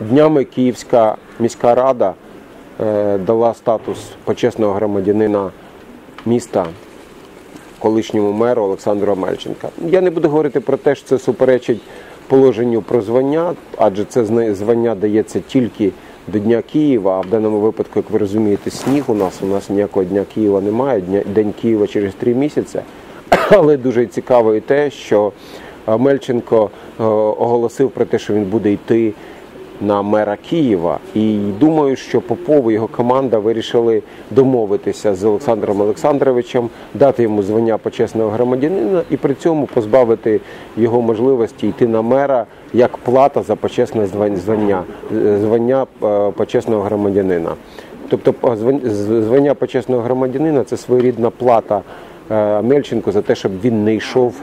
Днями Київська міська рада е, дала статус почесного громадянина міста колишньому меру Олександру Амельченка. Я не буду говорити про те, що це суперечить положенню про звання, адже це звання дається тільки до Дня Києва. А в даному випадку, як ви розумієте, сніг у нас у нас ніякого дня Києва немає. День Києва через три місяці. Але дуже цікаво і те, що е, Мельченко е, оголосив про те, що він буде йти на мера Києва. І думаю, що Попов і його команда вирішили домовитися з Олександром Олександровичем, дати йому звання почесного громадянина і при цьому позбавити його можливості йти на мера як плата за почесне звання, е, звання е, почесного громадянина. Тобто звання почесного громадянина це своєрідна плата е, Мельченку за те, щоб він не йшов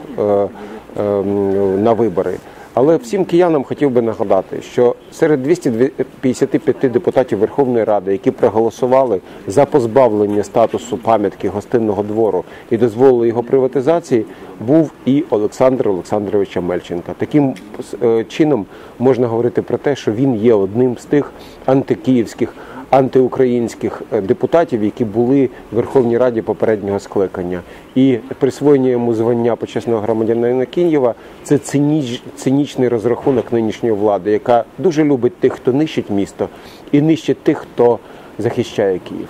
на вибори. Але всім киянам хотів би нагадати, що серед 255 депутатів Верховної Ради, які проголосували за позбавлення статусу пам'ятки гостинного двору і дозволили його приватизації, був і Олександр Олександрович Амельченка. Таким е, чином можна говорити про те, що він є одним з тих антикиївських антиукраїнських е, депутатів, які були в Верховній Раді попереднього скликання, і присвоєння йому звання почесного громадянина Києва це циніч, цинічний розрахунок нинішньої влади, яка дуже любить тих, хто нищить місто, і нищить тих, хто захищає Київ.